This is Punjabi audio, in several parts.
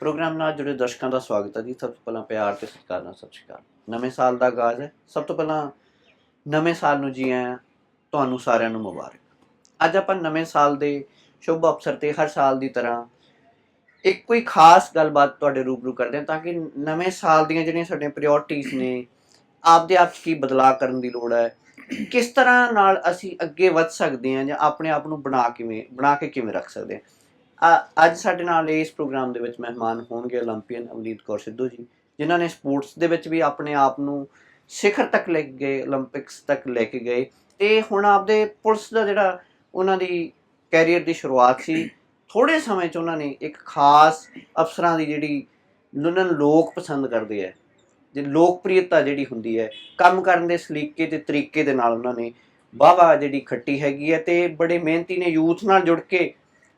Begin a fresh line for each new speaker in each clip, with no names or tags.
ਪ੍ਰੋਗਰਾਮ ਨਾਲ ਜੁੜੇ ਦਰਸ਼ਕਾਂ ਦਾ ਸਵਾਗਤ ਹੈ ਜੀ। ਸਭ ਤੋਂ ਪਹਿਲਾਂ ਪਿਆਰ ਤੇ ਸਤਿਕਾਰ ਨਾਲ ਸਤਿ ਸ਼੍ਰੀ ਅਕਾਲ। ਨਵੇਂ ਸਾਲ ਦਾ ਆਗਾਜ਼ ਹੈ। ਸਭ ਤੋਂ ਪਹਿਲਾਂ ਨਵੇਂ ਸਾਲ ਨੂੰ ਜੀ ਆਇਆਂ, ਤੁਹਾਨੂੰ ਸਾਰਿਆਂ ਨੂੰ ਮੁਬਾਰਕ। ਅੱਜ ਆਪਾਂ ਨਵੇਂ ਸਾਲ ਦੇ ਸ਼ੁਭ ਅਵਸਰ ਤੇ ਹਰ ਸਾਲ ਦੀ ਤਰ੍ਹਾਂ ਇੱਕ ਕੋਈ ਖਾਸ ਗੱਲਬਾਤ ਤੁਹਾਡੇ ਰੂਬਰੂ ਕਰਦੇ ਹਾਂ ਤਾਂ ਕਿ ਨਵੇਂ ਸਾਲ ਦੀਆਂ ਜਿਹੜੀਆਂ ਸਾਡੀਆਂ ਪ੍ਰਾਇੋਰਟੀਆਂ ਨੇ, ਆਪਦੇ ਆਪ 'ਚ ਕੀ ਬਦਲਾਅ ਕਰਨ ਦੀ ਲੋੜ ਹੈ, ਕਿਸ ਤਰ੍ਹਾਂ ਨਾਲ ਅਸੀਂ ਅੱਗੇ ਵੱਧ ਸਕਦੇ ਹਾਂ ਜਾਂ ਆਪਣੇ ਆਪ ਨੂੰ ਬਣਾ ਕਿਵੇਂ, ਬਣਾ ਕੇ ਕਿਵੇਂ ਰੱਖ ਸਕਦੇ ਹਾਂ। ਆ ਅੱਜ ਸਾਡੇ ਨਾਲ ਇਸ ਪ੍ਰੋਗਰਾਮ ਦੇ ਵਿੱਚ ਮਹਿਮਾਨ ਹੋਣਗੇ 올림픽ੀਅਨ ਅਵਨੀਤ ਕੌਰ ਸਿੱਧੂ ਜੀ, ਜਿਨ੍ਹਾਂ ਨੇ ਸਪੋਰਟਸ ਦੇ ਵਿੱਚ ਵੀ ਆਪਣੇ ਆਪ ਨੂੰ ਸਿਖਰ ਤੱਕ ਲੈ ਕੇ ਗਏ 올림픽ਸ ਤੱਕ ਲੈ ਕੇ ਗਏ ਤੇ ਹੁਣ ਆਪਦੇ ਪੁਲਿਸ ਦਾ ਜਿਹੜਾ ਉਹਨਾਂ ਦੀ ਕੈਰੀਅਰ ਦੀ ਸ਼ੁਰੂਆਤ ਸੀ ਥੋੜੇ ਸਮੇਂ 'ਚ ਉਹਨਾਂ ਨੇ ਇੱਕ ਖਾਸ ਅਫਸਰਾਂ ਦੀ ਜਿਹੜੀ ਉਹਨਾਂ ਲੋਕ ਪਸੰਦ ਕਰਦੇ ਆ, ਜੇ ਲੋਕਪ੍ਰਿਯਤਾ ਜਿਹੜੀ ਹੁੰਦੀ ਹੈ, ਕੰਮ ਕਰਨ ਦੇ ਸਲੀਕੇ ਤੇ ਤਰੀਕੇ ਦੇ ਨਾਲ ਉਹਨਾਂ ਨੇ ਵਾਵਾ ਜਿਹੜੀ ਖੱਟੀ ਹੈਗੀ ਹੈ ਤੇ ਬੜੇ ਮਿਹਨਤੀ ਨੇ, ਯੂਥ ਨਾਲ ਜੁੜ ਕੇ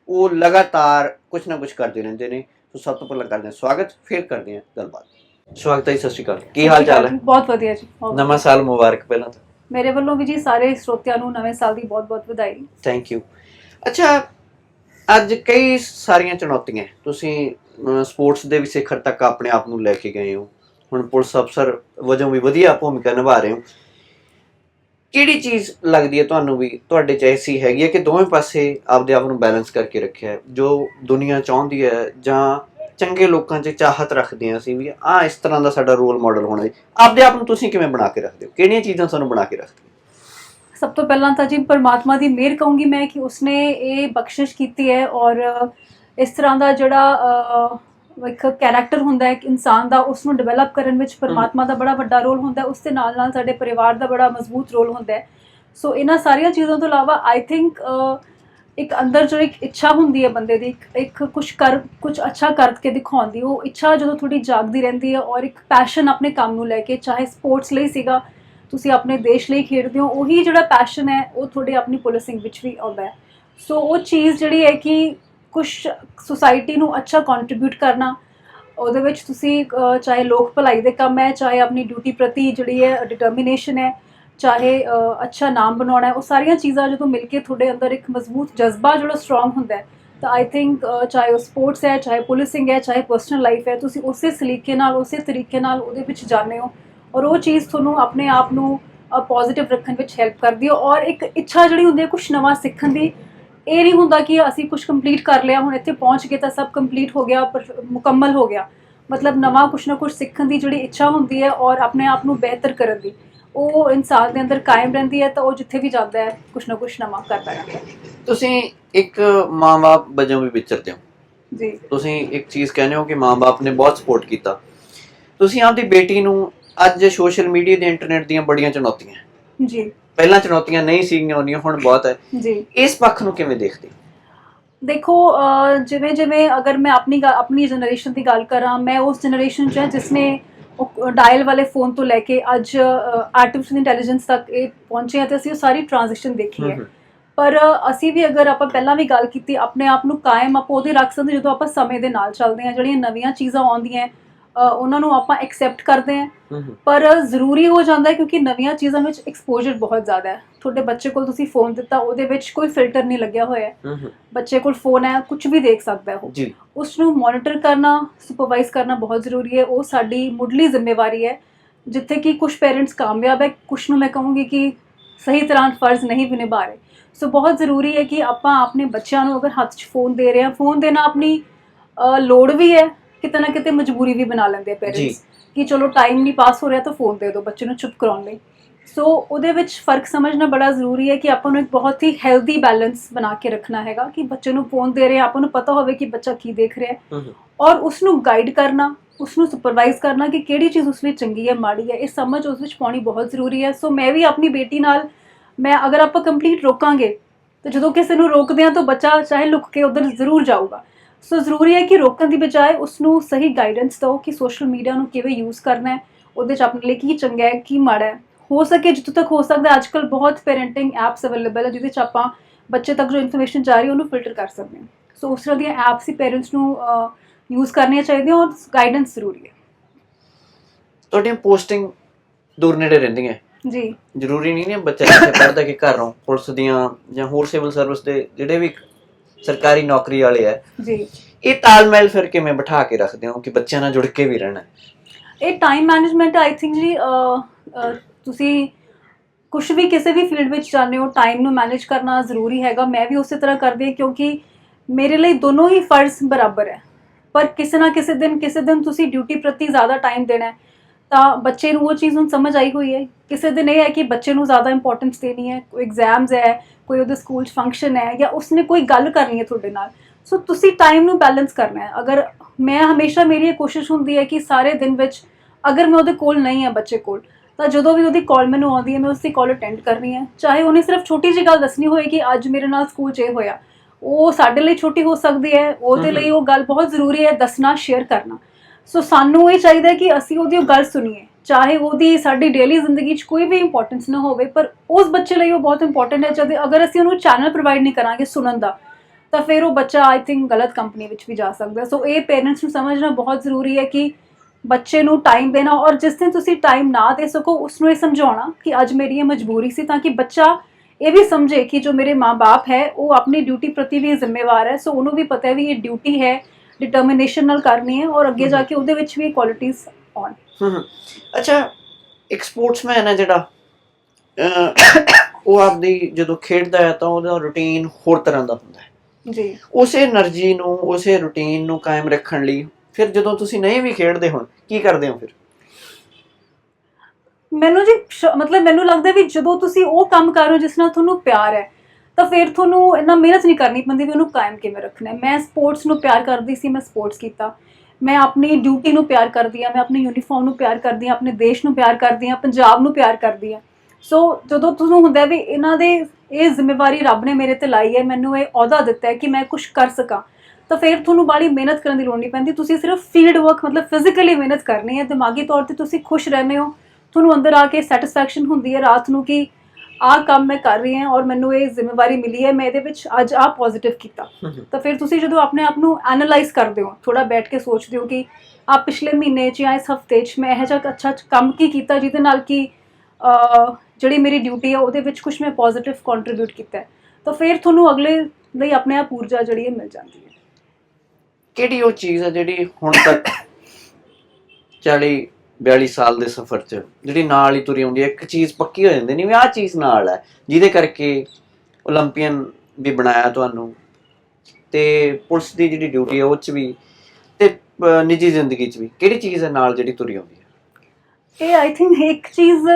ਉਹ ਲਗਾਤਾਰ ਕੁਝ ਨਾ ਕੁਝ ਕਰਦੇ ਰਹਿੰਦੇ ਨੇ। ਸੋ ਸਭ ਤੋਂ ਪਹਿਲਾਂ ਕਰਦੇ ਹਾਂ ਸਵਾਗਤ ਫਿਰ ਕਰਦੇ ਹਾਂ ਗੱਲਬਾਤ। ਸਵਾਗਤ ਹੈ ਜੀ, ਸਤਿ ਸ਼੍ਰੀ ਅਕਾਲ। ਕੀ ਹਾਲ ਚਾਲ ਹੈ?
ਬਹੁਤ ਵਧੀਆ ਜੀ ਬਹੁਤ
ਨਵਾਂ ਸਾਲ ਮੁਬਾਰਕ ਪਹਿਲਾਂ ਤਾਂ।
ਮੇਰੇ ਵੱਲੋਂ ਵੀ ਜੀ ਸਾਰੇ ਸਰੋਤਿਆਂ ਨੂੰ ਨਵੇਂ ਸਾਲ ਦੀ ਬਹੁਤ-ਬਹੁਤ ਵਧਾਈ।
ਥੈਂਕ ਯੂ ਅੱਛਾ ਅੱਜ ਕਈ ਸਾਰੀਆਂ ਚੁਣੌਤੀਆਂ ਹੈ। ਤੁਸੀਂ ਸਪੋਰਟਸ ਦੇ ਵੀ ਸਿਖਰ ਤੱਕ ਆਪਣੇ ਆਪ ਨੂੰ ਲੈ ਕੇ ਗਏ ਹੋ। ਹੁਣ ਪੁਲਿਸ ਅਫਸਰ ਵਜੋਂ ਵੀ ਵਧੀਆ ਭੂਮਿਕਾ ਨਿਭਾ ਰਹੇ ਹੋ। ਕਿਹੜੀ ਚੀਜ਼ ਲੱਗਦੀ ਹੈ ਤੁਹਾਨੂੰ ਵੀ ਤੁਹਾਡੇ ਚ ਐਸੀ ਹੈਗੀ ਹੈ ਕਿ ਦੋਵੇਂ ਪਾਸੇ ਆਪਦੇ ਆਪ ਨੂੰ ਬੈਲੈਂਸ ਕਰਕੇ ਰੱਖਿਆ ਹੈ? ਜੋ ਦੁਨੀਆ ਚਾਹੁੰਦੀ ਹੈ ਜਾਂ ਚੰਗੇ ਲੋਕਾਂ 'ਚ ਚਾਹਤ ਰੱਖਦੇ ਹਾਂ ਅਸੀਂ ਵੀ ਆ ਇਸ ਤਰ੍ਹਾਂ ਦਾ ਸਾਡਾ ਰੋਲ ਮਾਡਲ ਹੋਣਾ ਜੀ। ਆਪਦੇ ਆਪ ਨੂੰ ਤੁਸੀਂ ਕਿਵੇਂ ਬਣਾ ਕੇ ਰੱਖਦੇ ਹੋ? ਕਿਹੜੀਆਂ ਚੀਜ਼ਾਂ ਤੁਹਾਨੂੰ ਬਣਾ ਕੇ ਰੱਖਦੇ
ਸਭ ਤੋਂ ਪਹਿਲਾਂ ਤਾਂ ਜੀ ਪਰਮਾਤਮਾ ਦੀ ਮਿਹਰ ਕਹੂੰਗੀ ਮੈਂ ਕਿ ਉਸਨੇ ਇਹ ਬਖਸ਼ਿਸ਼ ਕੀਤੀ ਹੈ ਔਰ ਇਸ ਤਰ੍ਹਾਂ ਦਾ ਜਿਹੜਾ ਅਹ, ਇੱਕ ਕੈਰੈਕਟਰ ਹੁੰਦਾ ਹੈ ਇੱਕ ਇਨਸਾਨ ਦਾ ਉਸ ਨੂੰ ਡਿਵੈਲਪ ਕਰਨ ਵਿੱਚ ਪਰਮਾਤਮਾ ਦਾ ਬੜਾ ਵੱਡਾ ਰੋਲ ਹੁੰਦਾ ਹੈ ਉਸ ਦੇ ਨਾਲ ਨਾਲ ਸਾਡੇ ਪਰਿਵਾਰ ਦਾ ਬੜਾ ਮਜ਼ਬੂਤ ਰੋਲ ਹੁੰਦਾ ਹੈ। ਸੋ ਇਹਨਾਂ ਸਾਰੀਆਂ ਚੀਜ਼ਾਂ ਤੋਂ ਇਲਾਵਾ ਆਈ ਥਿੰਕ ਇੱਕ ਅੰਦਰ ਜੋ ਇੱਕ ਇੱਛਾ ਹੁੰਦੀ ਹੈ ਬੰਦੇ ਦੀ ਇੱਕ- ਕੁਝ ਕਰ ਕੁਝ ਅੱਛਾ ਕਰਕੇ ਦਿਖਾਉਣ ਦੀ ਉਹ ਇੱਛਾ ਜਦੋਂ ਥੋੜੀ ਜਾਗਦੀ ਰਹਿੰਦੀ ਹੈ ਔਰ ਇੱਕ ਪੈਸ਼ਨ ਆਪਣੇ ਕੰਮ ਨੂੰ ਲੈ ਕੇ ਚਾਹੇ ਸਪੋਰਟਸ ਲਈ ਸੀਗਾ ਤੁਸੀਂ ਆਪਣੇ ਦੇਸ਼ ਲਈ ਖੇਡਦੇ ਹੋ ਉਹੀ ਜਿਹੜਾ ਪੈਸ਼ਨ ਹੈ ਉਹ ਤੁਹਾਡੇ ਆਪਣੀ ਪੁਲਿਸਿੰਗ ਵਿੱਚ ਵੀ ਆਉਂਦਾ ਹੈ। ਸੋ ਉਹ ਚੀਜ਼ ਜਿਹੜੀ ਹੈ ਕਿ ਕੁਝ ਸੋਸਾਇਟੀ ਨੂੰ ਅੱਛਾ ਕੰਟਰੀਬਿਊਟ ਕਰਨਾ, ਉਹਦੇ ਵਿੱਚ ਤੁਸੀਂ ਚਾਹੇ ਲੋਕ ਭਲਾਈ ਦੇ ਕੰਮ ਹੈ, ਚਾਹੇ ਆਪਣੀ ਡਿਊਟੀ ਪ੍ਰਤੀ ਜਿਹੜੀ ਹੈ ਡਿਟਰਮੀਨੇਸ਼ਨ ਹੈ, ਚਾਹੇ ਅੱਛਾ ਨਾਮ ਬਣਾਉਣਾ ਹੈ, ਉਹ ਸਾਰੀਆਂ ਚੀਜ਼ਾਂ ਜਦੋਂ ਮਿਲ ਕੇ ਤੁਹਾਡੇ ਅੰਦਰ ਇੱਕ ਮਜ਼ਬੂਤ ਜਜ਼ਬਾ ਜਿਹੜਾ ਸਟਰੋਂਗ ਹੁੰਦਾ ਹੈ, ਤਾਂ ਆਈ ਥਿੰਕ ਚਾਹੇ ਉਹ ਸਪੋਰਟਸ ਹੈ, ਚਾਹੇ ਪੁਲਿਸਿੰਗ ਹੈ, ਚਾਹੇ ਪਰਸਨਲ ਲਾਈਫ ਹੈ, ਤੁਸੀਂ ਉਸੇ ਸਲੀਕੇ ਨਾਲ, ਉਸੇ ਤਰੀਕੇ ਨਾਲ ਉਹਦੇ ਵਿੱਚ ਜਾਂਦੇ ਹੋ ਔਰ ਉਹ ਚੀਜ਼ ਤੁਹਾਨੂੰ ਆਪਣੇ ਆਪ ਨੂੰ ਪੋਜ਼ਿਟਿਵ ਰੱਖਣ ਵਿੱਚ ਹੈਲਪ ਕਰਦੀ ਹੈ ਔਰ ਇੱਕ ਇੱਛਾ ਜਿਹੜੀ ਹੁੰਦੀ ਹੈ ਕੁਝ ਨਵਾਂ ਸਿੱਖਣ ਦੀ ਇਹ ਨਹੀਂ ਹੁੰਦਾ ਕਿ ਅਸੀਂ ਕੁਝ ਕੰਪਲੀਟ ਕਰ ਲਿਆ ਹੁਣ ਇੱਥੇ ਪਹੁੰਚ ਗਏ ਤਾਂ ਸਭ ਕੰਪਲੀਟ ਹੋ ਗਿਆ ਮੁਕੰਮਲ ਹੋ ਗਿਆ। ਮਤਲਬ ਨਵਾਂ ਕੁਝ ਨਾ ਕੁਝ ਸਿੱਖਣ ਦੀ ਜਿਹੜੀ ਇੱਛਾ ਹੁੰਦੀ ਹੈ ਔਰ ਆਪਣੇ ਆਪ ਨੂੰ ਬਿਹਤਰ ਕਰਨ ਦੀ। ਉਹ ਇਨਸਾਨ ਦੇ ਅੰਦਰ ਕਾਇਮ ਰਹਿੰਦੀ ਹੈ ਤਾਂ ਉਹ ਜਿੱਥੇ ਵੀ ਜਾਂਦਾ ਹੈ ਕੁਝ ਨਾ ਕੁਝ ਨਵਾਂ ਕਰਦਾ ਰਹਿੰਦਾ ਹੈ।
ਤੁਸੀਂ ਇੱਕ ਮਾਂ-ਬਾਪ ਵਜੋਂ ਵੀ ਵਿਚਰਦੇ ਹੋ।
ਜੀ।
ਤੁਸੀਂ ਇੱਕ ਚੀਜ਼ ਕਹਿੰਦੇ ਹੋ ਕਿ ਮਾਂ-ਬਾਪ ਨੇ ਬਹੁਤ ਸਪੋਰਟ ਕੀਤਾ। ਤੁਸੀਂ ਆਪਦੀ ਬੇਟੀ ਨੂੰ ਅੱਜ ਸੋਸ਼ਲ ਮੀਡੀਆ ਤੇ ਇੰਟਰਨੈਟ ਦੀਆਂ ਬੜੀਆਂ ਚੁਣੌਤੀਆਂ।
ਜੀ।
ਪਹਿਲਾਂ ਚੁਣੌਤੀਆਂ ਨਹੀਂ ਸੀਗੀਆਂ ਉਹਨੀਆਂ ਹੁਣ ਬਹੁਤ ਹੈ।
ਜੀ।
ਇਸ ਪੱਖ ਨੂੰ ਕਿਵੇਂ ਦੇਖਦੇ? ਹੋ?
ਦੇਖੋ ਅਹ, ਜਿਵੇਂ ਜਿਵੇਂ ਅਗਰ ਮੈਂ ਆਪਣੀ ਗਾ- ਆਪਣੀ ਜਨਰੇਸ਼ਨ ਦੀ ਗੱਲ ਕਰਾਂ ਮੈਂ ਉਸ ਜਨਰੇਸ਼ਨ 'ਚ ਹਾਂ ਜਿਸਨੇ ਡਾਇਲ ਵਾਲੇ ਫੋਨ ਤੋਂ ਲੈ ਕੇ ਅੱਜ ਆਰਟੀਫੀਸ਼ੀਅਲ ਇੰਟੈਲੀਜੈਂਸ ਤੱਕ ਇਹ ਪਹੁੰਚੇ ਹਾਂ ਤੇ ਅਸੀਂ ਉਹ ਸਾਰੀ ਟ੍ਰਾਂਜੀਸ਼ਨ ਦੇਖੀ ਹੈ। ਪਰ ਅ, ਅਸੀਂ ਵੀ ਅਗਰ ਆਪਾਂ ਪਹਿਲਾਂ ਵੀ ਗੱਲ ਕੀਤੀ ਆਪਣੇ ਆਪ ਨੂੰ ਕਾਇਮ ਆਪਾਂ ਉਹਦੇ ਰੱਖ ਸਕਦੇ ਜਦੋਂ ਆਪਾਂ ਸਮੇਂ ਦੇ ਨਾਲ ਚੱਲਦੇ ਹਾਂ ਜਿਹੜੀਆਂ ਨਵੀਆਂ ਚੀਜ਼ਾਂ ਆਉਂਦੀਆਂ ਉਹਨਾਂ ਨੂੰ ਆਪਾਂ ਐਕਸੈਪਟ ਕਰਦੇ ਹਾਂ। ਪਰ ਜ਼ਰੂਰੀ ਹੋ ਜਾਂਦਾ ਹੈ ਕਿਉਂਕਿ ਨਵੀਆਂ ਚੀਜ਼ਾਂ ਵਿੱਚ ਐਕਸਪੋਜ਼ਰ ਬਹੁਤ ਜ਼ਿਆਦਾ ਹੈ। ਤੁਹਾਡੇ ਬੱਚੇ ਕੋਲ ਤੁਸੀਂ ਫੋਨ ਦਿੱਤਾ ਉਹਦੇ ਵਿੱਚ ਕੋਈ ਫਿਲਟਰ ਨਹੀਂ ਲੱਗਿਆ ਹੋਇਆ ਹੈ। ਬੱਚੇ ਕੋਲ ਫੋਨ ਹੈ ਕੁਝ ਵੀ ਦੇਖ ਸਕਦਾ ਹੈ ਉਹ। ਉਸ ਨੂੰ ਮੋਨੀਟਰ ਕਰਨਾ ਸੁਪਰਵਾਈਜ਼ ਕਰਨਾ ਬਹੁਤ ਜ਼ਰੂਰੀ ਹੈ। ਉਹ ਸਾਡੀ ਮੁੱਢਲੀ ਜ਼ਿੰਮੇਵਾਰੀ ਹੈ। ਜਿੱਥੇ ਕਿ ਕੁਝ ਪੇਰੈਂਟਸ ਕਾਮਯਾਬ ਹੈ ਕੁਝ ਨੂੰ ਮੈਂ ਕਹੂੰਗੀ ਕਿ ਸਹੀ ਤਰ੍ਹਾਂ ਫਰਜ਼ ਨਹੀਂ ਵੀ ਨਿਭਾ ਰਹੇ। ਸੋ ਬਹੁਤ ਜ਼ਰੂਰੀ ਹੈ ਕਿ ਆਪਾਂ ਆਪਣੇ ਬੱਚਿਆਂ ਨੂੰ ਅਗਰ ਹੱਥ 'ਚ ਫੋਨ ਦੇ ਰਹੇ ਹਾਂ ਫੋਨ ਦੇਣਾ ਆਪਣੀ ਲੋੜ ਵੀ ਹੈ। ਕਿਤੇ ਨਾ ਕਿਤੇ ਮਜਬੂਰੀ ਵੀ ਬਣਾ ਲੈਂਦੇ ਆ ਪੇਰੈਂਟਸ ਕਿ ਚਲੋ ਟਾਈਮ ਨਹੀਂ ਪਾਸ ਹੋ ਰਿਹਾ ਤਾਂ ਫੋਨ ਦੇ ਦਿਓ ਬੱਚੇ ਨੂੰ ਚੁੱਪ ਕਰਾਉਣ ਲਈ। ਸੋ ਉਹਦੇ ਵਿੱਚ ਫ਼ਰਕ ਸਮਝਣਾ ਬੜਾ ਜ਼ਰੂਰੀ ਹੈ ਕਿ ਆਪਾਂ ਨੂੰ ਇੱਕ ਬਹੁਤ ਹੀ ਹੈਲਦੀ ਬੈਲੈਂਸ ਬਣਾ ਕੇ ਰੱਖਣਾ ਹੈਗਾ ਕਿ ਬੱਚੇ ਨੂੰ ਫੋਨ ਦੇ ਰਹੇ ਆਪਾਂ ਨੂੰ ਪਤਾ ਹੋਵੇ ਕਿ ਬੱਚਾ ਕੀ ਦੇਖ ਰਿਹਾ ਹੈ। ਔਰ ਉਸ ਨੂੰ ਗਾਈਡ ਕਰਨਾ ਉਸ ਨੂੰ ਸੁਪਰਵਾਈਜ਼ ਕਰਨਾ ਕਿ ਕਿਹੜੀ ਚੀਜ਼ ਉਸ ਲਈ ਚੰਗੀ ਹੈ ਮਾੜੀ ਹੈ ਇਹ ਸਮਝ ਉਸ ਵਿੱਚ ਪਾਉਣੀ ਬਹੁਤ ਜ਼ਰੂਰੀ ਹੈ। ਸੋ ਮੈਂ ਵੀ ਆਪਣੀ ਬੇਟੀ ਨਾਲ ਮੈਂ ਅਗਰ ਆਪਾਂ ਕੰਪਲੀਟ ਰੋਕਾਂਗੇ ਤਾਂ ਜਦੋਂ ਕਿਸੇ ਨੂੰ ਰੋਕਦੇ ਹਾਂ ਤਾਂ ਬੱਚਾ ਚਾਹੇ ਲੁਕ ਕੇ ਉਧਰ ਜ਼ਰੂਰ ਜਾਊਗਾ। ਸੋ ਜ਼ਰੂਰੀ ਹੈ ਕਿ ਰੋਕਣ ਦੀ ਬਜਾਏ ਉਸ ਨੂੰ ਸਹੀ ਗਾਈਡੈਂਸ ਦਿਓ ਕਿ ਸੋਸ਼ਲ ਮੀਡੀਆ ਨੂੰ ਕਿਵੇਂ ਯੂਜ਼ ਕਰਨਾ ਹੈ ਉਹਦੇ 'ਚ ਆਪਣੇ ਲਈ ਕੀ ਚੰਗਾ ਹੈ ਕੀ ਮਾੜਾ ਹੈ। ਹੋ ਸਕੇ ਜਿੱਥੋਂ ਤੱਕ ਹੋ ਸਕਦਾ ਅੱਜ ਕੱਲ ਬਹੁਤ ਪੈਰੈਂਟਿੰਗ ਐਪਸ ਅਵੇਲੇਬਲ ਹੈ ਜਿਹਦੇ 'ਚ ਆਪਾਂ ਬੱਚੇ ਤੱਕ ਜੋ ਇਨਫੋਰਮੇਸ਼ਨ ਜਾ ਰਹੀ ਉਹਨੂੰ ਫਿਲਟਰ ਕਰ ਸਕਦੇ ਹਾਂ। ਸੋ ਉਸ ਤਰ੍ਹਾਂ ਦੀਆਂ ਐਪਸ ਹੀ ਪੇਰੈਂਟਸ ਨੂੰ ਯੂਜ਼ ਕਰਨੀਆਂ ਚਾਹੀਦੀਆਂ ਔਰ ਗਾਈਡੈਂਸ ਜ਼ਰੂਰੀ ਹੈ।
ਤੁਹਾਡੀਆਂ ਪੋਸਟਿੰਗ ਦੂਰ ਨੇੜੇ ਰਹਿੰਦੀਆਂ।
ਜੀ।
ਜ਼ਰੂਰੀ ਨਹੀਂ ਨੇ ਬੱਚਾ ਇੱਥੇ ਪੜ੍ਹਦਾ ਕਿ ਘਰੋਂ ਪੁਲਿਸ ਦੀਆਂ ਜਾਂ ਹੋਰ ਸਿਵਲ ਸਰਵਿਸ ਦੇ ਜਿਹੜੇ ਵੀ ਸਰਕਾਰੀ ਨੌਕਰੀ ਵਾਲੇ ਆ।
ਜੀ।
ਇਹ ਤਾਲਮੇਲ ਫਿਰ ਕਿਵੇਂ ਬਿਠਾ ਕੇ ਰੱਖਦੇ ਹੋ ਕਿ ਬੱਚਿਆਂ ਨਾਲ ਜੁੜ ਕੇ ਵੀ ਰਹਿਣਾ ਹੈ?
ਇਹ ਟਾਈਮ ਮੈਨੇਜਮੈਂਟ ਆਈ ਥਿੰਕ ਜੀ ਅਹ, ਅਹ, ਤੁਸੀਂ ਕੁਝ ਵੀ ਕਿਸੇ ਵੀ ਫੀਲਡ ਵਿੱਚ ਜਾਂਦੇ ਹੋ ਟਾਈਮ ਨੂੰ ਮੈਨੇਜ ਕਰਨਾ ਜ਼ਰੂਰੀ ਹੈਗਾ। ਮੈਂ ਵੀ ਉਸੇ ਤਰ੍ਹਾਂ ਕਰਦੀ ਹਾਂ ਕਿਉਂਕਿ ਮੇਰੇ ਲਈ ਦੋਨੋਂ ਹੀ ਫਰਜ਼ ਬਰਾਬਰ ਹੈ। ਪਰ ਕਿਸੇ ਨਾ ਕਿਸੇ ਦਿਨ ਕਿਸੇ ਦਿਨ ਤੁਸੀਂ ਡਿਊਟੀ ਪ੍ਰਤੀ ਜ਼ਿਆਦਾ ਟਾਈਮ ਦੇਣਾ ਹੈ ਤਾਂ ਬੱਚੇ ਨੂੰ ਉਹ ਚੀਜ਼ ਹੁਣ ਸਮਝ ਆਈ ਹੋਈ ਹੈ। ਕਿਸੇ ਦਿਨ ਇਹ ਹੈ ਕਿ ਬੱਚੇ ਨੂੰ ਜ਼ਿਆਦਾ ਇੰਪੋਰਟੈਂਸ ਦੇਣੀ ਹੈ ਕੋਈ ਐਗਜ਼ਾਮਸ ਹੈ ਕੋਈ ਉਹਦੇ ਸਕੂਲ 'ਚ ਫੰਕਸ਼ਨ ਹੈ ਜਾਂ ਉਸਨੇ ਕੋਈ ਗੱਲ ਕਰਨੀ ਹੈ ਤੁਹਾਡੇ ਨਾਲ ਸੋ ਤੁਸੀਂ ਟਾਈਮ ਨੂੰ ਬੈਲੈਂਸ ਕਰਨਾ ਹੈ। ਅਗਰ ਮੈਂ ਹਮੇਸ਼ਾ ਮੇਰੀ ਇਹ ਕੋਸ਼ਿਸ਼ ਹੁੰਦੀ ਹੈ ਕਿ ਸਾਰੇ ਦਿਨ ਵਿੱਚ ਅਗਰ ਮੈਂ ਉਹਦੇ ਕੋਲ ਨਹੀਂ ਹੈ ਬੱਚੇ ਕੋਲ ਤਾਂ ਜਦੋਂ ਵੀ ਉਹਦੀ ਕਾਲ ਮੈਨੂੰ ਆਉਂਦੀ ਹੈ ਮੈਂ ਉਸਦੀ ਕਾਲ ਅਟੈਂਡ ਕਰਨੀ ਹੈ। ਚਾਹੇ ਉਹਨੇ ਸਿਰਫ ਛੋਟੀ ਜਿਹੀ ਗੱਲ ਦੱਸਣੀ ਹੋਏ ਕਿ ਅੱਜ ਮੇਰੇ ਨਾਲ ਸਕੂਲ 'ਚ ਇਹ ਹੋਇਆ ਉਹ ਸਾਡੇ ਲਈ ਛੋਟੀ ਹੋ ਸਕਦੀ ਹੈ ਉਹਦੇ। ਲਈ ਉਹ ਗੱਲ ਬਹੁਤ ਜ਼ਰੂਰੀ ਹੈ ਦੱਸਣਾ ਸ਼ੇਅਰ ਕਰਨਾ। ਸੋ ਸਾਨੂੰ ਇਹ ਚਾਹੀਦਾ ਹੈ ਕਿ ਅਸੀਂ ਉਹਦੀ ਉਹ ਗੱਲ ਸੁਣੀਏ। ਚਾਹੇ ਉਹਦੀ ਸਾਡੀ ਡੇਲੀ ਜ਼ਿੰਦਗੀ 'ਚ ਕੋਈ ਵੀ ਇੰਪੋਰਟੈਂਸ ਨਾ ਹੋਵੇ, ਪਰ ਉਸ ਬੱਚੇ ਲਈ ਉਹ ਬਹੁਤ ਇੰਪੋਰਟੈਂਟ ਹੈ, ਜਦ ਅਗਰ ਅਸੀਂ ਉਹਨੂੰ ਚੈਨਲ ਪ੍ਰੋਵਾਈਡ ਨਹੀਂ ਕਰਾਂਗੇ ਸੁਣਨ ਦਾ, ਤਾਂ ਫਿਰ ਉਹ ਬੱਚਾ ਆਈ ਥਿੰਕ ਗਲਤ ਕੰਪਨੀ ਵਿੱਚ ਵੀ ਜਾ ਸਕਦਾ ਸੋ ਇਹ ਪੇਰੈਂਟਸ ਨੂੰ ਸਮਝਣਾ ਬਹੁਤ ਜ਼ਰੂਰੀ ਹੈ ਕਿ ਬੱਚੇ ਨੂੰ ਟਾਈਮ ਦੇਣਾ ਔਰ ਜਿਸ ਦਿਨ ਤੁਸੀਂ ਟਾਈਮ ਨਾ ਦੇ ਸਕੋ ਉਸ ਨੂੰ ਇਹ ਸਮਝਾਉਣਾ ਕਿ ਅੱਜ ਮੇਰੀ ਇਹ ਮਜਬੂਰੀ ਸੀ ਤਾਂ ਕਿ ਬੱਚਾ ਇਹ ਵੀ ਸਮਝੇ ਕਿ ਜੋ ਮੇਰੇ ਮਾਪੇ ਹੈ, ਉਹ ਆਪਣੀ ਡਿਊਟੀ ਪ੍ਰਤੀ ਵੀ ਜ਼ਿੰਮੇਵਾਰ ਹੈ। ਸੋ ਉਹਨੂੰ ਵੀ ਪਤਾ ਹੈ ਵੀ ਇਹ ਡਿਊਟੀ ਹੈ ਡਿਟਰਮੀਨੇਸ਼ਨ ਨਾਲ ਕਰਨੀ ਹੈ ਔਰ ਅੱਗੇ ਜਾ ਕੇ ਉਹਦੇ ਵਿੱਚ ਵੀ ਕੁਆਲਿਟੀਆਂ ਆਉਣ
ਹੂੰ ਅੱਛਾ ਇੱਕ ਸਪੋਰਟਸਮੈਨ ਹੈ ਜਿਹੜਾ ਉਹ ਆਪਦੀ ਜਦੋਂ ਖੇਡਦਾ ਹੈ ਤਾਂ ਉਹਦਾ ਰੁਟੀਨ ਹੋਰ ਤਰ੍ਹਾਂ ਦਾ ਹੁੰਦਾ ਹੈ।
ਜੀ।
ਉਸੇ એનર્ਜੀ ਨੂੰ ਉਸੇ ਰੁਟੀਨ ਨੂੰ ਕਾਇਮ ਰੱਖਣ ਲਈ ਫਿਰ ਜਦੋਂ ਤੁਸੀਂ ਨਹੀਂ ਵੀ ਖੇਡਦੇ ਹੋ ਕੀ ਕਰਦੇ ਹੋ ਫਿਰ?
ਮੈਨੂੰ ਜੀ ਮਤਲਬ ਮੈਨੂੰ ਲੱਗਦਾ ਵੀ ਜਦੋਂ ਤੁਸੀਂ ਉਹ ਕੰਮ ਕਰੋ ਜਿਸ ਨਾਲ ਤੁਹਾਨੂੰ ਪਿਆਰ ਹੈ ਤਾਂ ਫਿਰ ਤੁਹਾਨੂੰ ਇੰਨਾ ਮਿਹਨਤ ਨਹੀਂ ਕਰਨੀ ਪੈਂਦੀ ਵੀ ਉਹਨੂੰ ਕਾਇਮ ਕਿਵੇਂ ਰੱਖਣਾ ਹੈ। ਮੈਂ ਸਪੋਰਟਸ ਨੂੰ ਪਿਆਰ ਕਰਦੀ ਸੀ, ਮੈਂ ਸਪੋਰਟਸ ਕੀਤਾ। ਮੈਂ ਆਪਣੀ ਡਿਊਟੀ ਨੂੰ ਪਿਆਰ ਕਰਦੀ ਹਾਂ, ਮੈਂ ਆਪਣੀ ਯੂਨੀਫਾਰਮ ਨੂੰ ਪਿਆਰ ਕਰਦੀ ਹਾਂ, ਆਪਣੇ ਦੇਸ਼ ਨੂੰ ਪਿਆਰ ਕਰਦੀ ਹਾਂ, ਪੰਜਾਬ ਨੂੰ ਪਿਆਰ ਕਰਦੀ ਹਾਂ। ਸੋ ਜਦੋਂ ਤੁਹਾਨੂੰ ਹੁੰਦਾ ਵੀ ਇਹਨਾਂ ਦੇ ਇਹ ਜ਼ਿੰਮੇਵਾਰੀ ਰੱਬ ਨੇ ਮੇਰੇ ਤੇ ਲਾਈ ਹੈ, ਮੈਨੂੰ ਇਹ ਅਹੁਦਾ ਦਿੱਤਾ ਹੈ ਕਿ ਮੈਂ ਕੁਝ ਕਰ ਸਕਾਂ, ਤਾਂ ਫਿਰ ਤੁਹਾਨੂੰ ਬਾੜੀ ਮਿਹਨਤ ਕਰਨ ਦੀ ਲੋੜ ਨਹੀਂ ਪੈਂਦੀ। ਤੁਸੀਂ ਸਿਰਫ ਫੀਲਡ ਵਰਕ ਮਤਲਬ ਫਿਜ਼ੀਕਲੀ ਮਿਹਨਤ ਕਰਨੀ ਹੈ। ਦਿਮਾਗੀ ਤੌਰ ਤੇ ਤੁਸੀਂ ਖੁਸ਼ ਰਹਿੰਦੇ ਹੋ। ਤੁਹਾਨੂੰ ਅੰਦਰ ਆ ਕੇ ਸੈਟੀਸਫੈਕਸ਼ਨ ਹੁੰਦੀ ਹੈ ਰਾਤ ਨੂੰ ਕਿ ਆਹ ਕੰਮ ਮੈਂ ਕਰ ਰਹੀ ਹਾਂ ਔਰ ਮੈਨੂੰ ਇਹ ਜ਼ਿੰਮੇਵਾਰੀ ਮਿਲੀ ਹੈ ਮੈਂ ਇਹਦੇ ਵਿੱਚ ਅੱਜ ਆਹ ਪੋਜ਼ਿਟਿਵ ਕੀਤਾ। ਤਾਂ ਫਿਰ ਤੁਸੀਂ ਜਦੋਂ ਆਪਣੇ ਆਪ ਨੂੰ ਐਨਾਲਾਈਜ਼ ਕਰਦੇ ਹੋ ਥੋੜਾ ਬੈਠ ਕੇ ਸੋਚਦੇ ਹੋ ਕਿ ਆ ਪਿਛਲੇ ਮਹੀਨੇ 'ਚ ਜਾਂ ਇਸ ਹਫ਼ਤੇ 'ਚ ਮੈਂ ਇਹੋ ਜਿਹਾ ਅੱਛਾ ਕੰਮ ਕੀ ਕੀਤਾ ਜਿਹਦੇ ਨਾਲ ਕਿ ਜਿਹੜੀ ਮੇਰੀ ਡਿਊਟੀ ਹੈ ਉਹਦੇ ਵਿੱਚ ਕੁਝ ਮੈਂ ਪੋਜ਼ਿਟਿਵ ਕੰਟਰੀਬਿਊਟ ਕੀਤਾ ਹੈ। ਤਾਂ ਫਿਰ ਤੁਹਾਨੂੰ ਅਗਲੇ ਲਈ ਆਪਣੇ ਆਪ ਊਰਜਾ ਜਿਹੜੀ ਹੈ ਮਿਲ ਜਾਂਦੀ ਹੈ।
ਕਿਹੜੀ ਉਹ ਚੀਜ਼ ਹੈ ਜਿਹੜੀ ਹੁਣ ਤੱਕ 40 42 ਸਾਲ ਦੇ ਸਫ਼ਰ 'ਚ, ਜਿਹੜੀ ਨਾਲ ਹੀ ਤੁਰੀ ਆਉਂਦੀ ਹੈ, ਇੱਕ ਚੀਜ਼ ਪੱਕੀ ਹੋ ਜਾਂਦੀ ਨਹੀਂ ਵੀ ਆਹ ਚੀਜ਼ ਨਾਲ ਹੈ, ਜਿਹਦੇ ਕਰਕੇ 올림픽ੀਅਨ ਵੀ ਬਣਾਇਆ ਤੁਹਾਨੂੰ। ਤੇ ਪੁਲਿਸ ਦੀ ਜਿਹੜੀ ਡਿਊਟੀ ਹੈ, ਉਹ 'ਚ ਵੀ, ਤੇ ਨਿੱਜੀ ਜ਼ਿੰਦਗੀ 'ਚ ਵੀ, ਕਿਹੜੀ ਚੀਜ਼ ਹੈ ਨਾਲ ਜਿਹੜੀ ਤੁਰੀ ਆਉਂਦੀ ਹੈ?
ਇਹ ਆਈ ਥਿੰਕ ਇੱਕ ਚੀਜ਼